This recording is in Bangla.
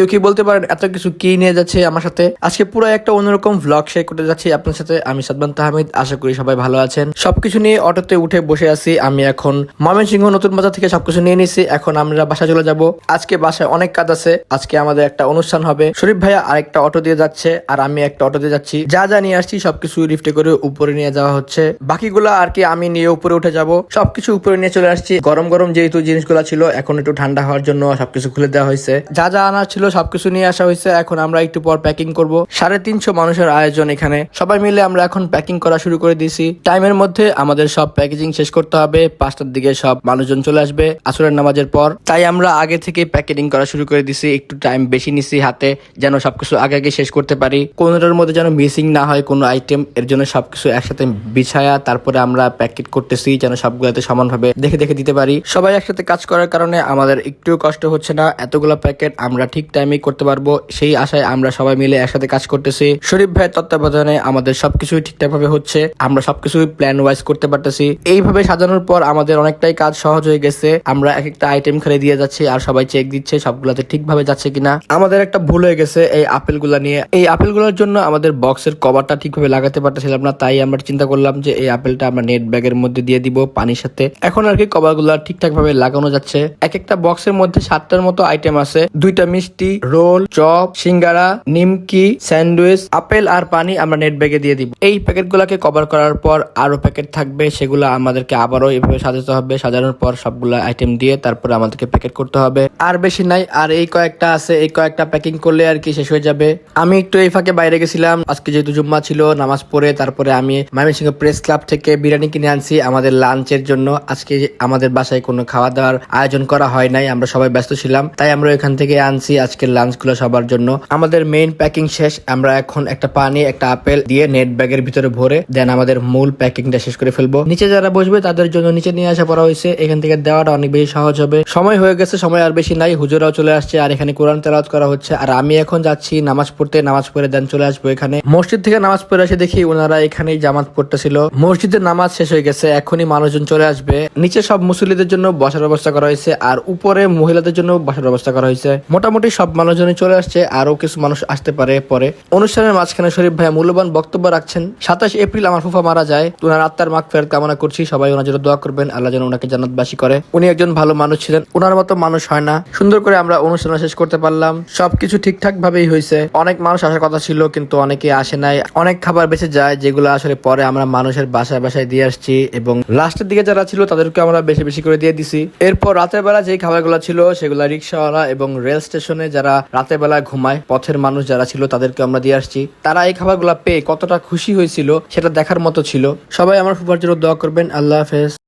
কেউ কি বলতে পারেন, এত কিছু কি নিয়ে যাচ্ছে আমার সাথে? আজকে পুরো একটা অন্যরকম ভ্লগ শেয়ার করতে যাচ্ছি। আপনার সাথে আমি সাদমান তাহমিদ, আশা করি সবাই ভালো আছেন। সবকিছু নিয়ে অটোতে উঠে বসে আছি আমি এখন। ময়মনসিংহ নতুন বাজার থেকে সবকিছু নিয়ে নিছি, এখন আমরা বাসা চলে যাব। আজকে বাসায় অনেক কাজ আছে, আজকে আমাদের একটা অনুষ্ঠান হবে। শরীফ ভাইয়া আরেকটা অটো দিয়ে যাচ্ছে, আর আমি একটা অটো দিয়ে যাচ্ছি। যা যা নিয়ে আসছি সবকিছু লিফটে করে উপরে নিয়ে যাওয়া হচ্ছে। বাকিগুলো আর কি আমি নিয়ে উপরে উঠে যাব। সবকিছু উপরে নিয়ে চলে আসছি। গরম গরম যেহেতু জিনিসগুলো ছিল, এখন একটু ঠান্ডা হওয়ার জন্য সবকিছু খুলে দেওয়া হয়েছে। যা যা আনার ছিল সবকিছু নিয়ে আসা হয়েছে, এখন আমরা একটু পর প্যাকিং করব। সাড়ে তিনশো মানুষের আয়োজন এখানে। সবাই মিলে আমরা এখন প্যাকিং করা শুরু করে দিয়েছি। টাইমের মধ্যে আমাদের সব প্যাকেজিং শেষ করতে হবে, পাঁচটার দিকে সব মানুষজন চলে আসবে আসরের নামাজের পর। তাই আমরা আগে থেকে প্যাকেটিং করা শুরু করে দিছি একটু টাইম বেশি নিছি হাতে, যেন সবকিছু আগে আগে শেষ করতে পারি। কোনোটার মধ্যে যেন মিসিং না হয় কোনো আইটেম এর জন্য সবকিছু একসাথে বিছায়া তারপরে আমরা প্যাকেট করতেছি, যেন সবগুলোতে সমানভাবে দেখে দেখে দিতে পারি। সবাই একসাথে কাজ করার কারণে আমাদের একটু কষ্ট হচ্ছে না। এতগুলো প্যাকেট আমরা ঠিক টাইমে করতে পারব, সেই আশায় আমরা সবাই মিলে একসাথে কাজ করতেছি। শরীফ ভাইয়ের তত্ত্বাবধানে আমাদের সবকিছুই ঠিকঠাক ভাবে হচ্ছে, আমরা সবকিছুই প্ল্যান ওয়াইজ করতে পারতেছি। এইভাবে সাজানোর পর আমাদের অনেকটাই কাজ সহজ হয়ে গেছে। আমরা এক একটা আইটেম খেলে দিয়ে যাচ্ছি আর সবাই চেক দিচ্ছে সবগুলাতে ঠিকভাবে যাচ্ছে কিনা। আমাদের একটা ভুল হয়ে গেছে এই আপেলগুলা নিয়ে। এই আপেলগুলোর জন্য আমাদের বক্সের কভারটা ঠিকভাবে লাগাতে পারতেছিলাম না, তাই আমরা চিন্তা করলাম যে এই আপেলটা আমরা নেট ব্যাগের মধ্যে দিয়ে দিব পানির সাথে। এখন আর কি কভার কভারগুলো ঠিকঠাক ভাবে লাগানো যাচ্ছে। এক একটা বক্সের মধ্যে সাতটার মতো আইটেম আছে। দুইটা মিষ্টি রোল, চপ, সিঙ্গারা, নিমকি, স্যান্ডউইচ, আপেল আর পানি আমরা নেট ব্যাগে দিয়ে দিব। এই প্যাকেটগুলোকে কভার করার পর আরও প্যাকেট থাকবে, সেগুলো আমাদেরকে আবারও এভাবে সাজাতে হবে। সাজানোর পর সবগুলো আইটেম দিয়ে তারপরে আমাদেরকে প্যাকেট করতে হবে। আর বেশি নাই, আর এই কয়েকটা আছে, এই কয়েকটা প্যাকিং করলে আর কি শেষ হয়ে যাবে। আমি একটু এই ফাঁকে বাইরে গেছিলাম, আজকে যেহেতু জুম্মা ছিল, নামাজ পড়ে তারপরে আমি ময়মনসিংহ প্রেস ক্লাব থেকে বিরিয়ানি কিনে আনছি আমাদের লাঞ্চের জন্য। আজকে আমাদের বাসায় কোনো খাওয়া দাওয়ার আয়োজন করা হয় নাই, আমরা সবাই ব্যস্ত ছিলাম, তাই আমরা এখান থেকে আনছি আজকের লাঞ্চগুলো সবার জন্য। আমাদের মেইন প্যাকিং শেষ, আমরা এখন একটা পানি, একটা আপেল দিয়ে নেট ব্যাগের ভিতরে ভরে দেন আমাদের মূল প্যাকিংটা শেষ করে ফেলব। নিচে যারা বসবে, তাদের জন্য নিচে নিয়ে আসা পড়া হয়েছে। এখান থেকে দেওয়াটা অনেক বেশি সহজ হবে। সময় হয়ে গেছে, সময় আর বেশি নাই। হুজুরাও চলে আসছে, আর এখানে কোরআন তেলাওয়াত করা হচ্ছে। আর আমি এখন যাচ্ছি নামাজ পড়তে, নামাজ পড়ে দেন চলে আসব এখানে। মসজিদ থেকে নামাজ পড়ে এসে দেখি ওনারা এখানেই জামাত পড়তেছিল। মসজিদের নামাজ শেষ হয়ে গেছে, এখনই মানুষজন চলে আসবে। নিচে সব মুসল্লিদের জন্য বসার ব্যবস্থা করা হয়েছে, আর উপরে মহিলাদের জন্য বসার ব্যবস্থা করা হয়েছে। মোটামুটি সব মানুষজনই চলে আসছে আরও কিছু মানুষ আসতে পারে পরে। অনুষ্ঠানের মাঝখানে শরীফ ভাই মূল্যবান বক্তব্য রাখছেন। সাতাশ এপ্রিল আমার ফুফা মারা যায়। ওনার আত্মার মাগ ফেরত কামনা করছি। সবাই ওনার জন্য দোয়া করবেন। আল্লাহ যেন ওনাকে জান্নাতবাসী করে। উনি একজন ভালো মানুষ ছিলেন। ওনার মতো মানুষ হয় না। সুন্দর করে আমরা অনুষ্ঠান শেষ করতে পারলাম। সবকিছু ঠিকঠাক ভাবেই হয়েছে। অনেক মানুষ আসার কথা ছিল, কিন্তু অনেকে আসে নাই। অনেক খাবার বেঁচে যায়, যেগুলো আসলে পরে আমরা মানুষের বাসায় বাসায় দিয়ে আসছি এবং লাস্টের দিকে যারা ছিল তাদেরকে আমরা বেশি বেশি করে দিয়ে দিছি। এরপর রাতের বেলা যে খাবারগুলো ছিল, সেগুলো রিক্সাওয়ালা এবং রেল স্টেশনে যারা রাতের বেলা ঘুমায়, পথের মানুষ যারা ছিল তাদেরকে আমরা দিয়ে আসছি। তারা এই খাবারগুলো পেয়ে কতটা খুশি হয়েছিল সেটা দেখার মতো ছিল। সবাই আমার ফুফার জন্য দোয়া করবেন। আল্লাহ হাফেজ।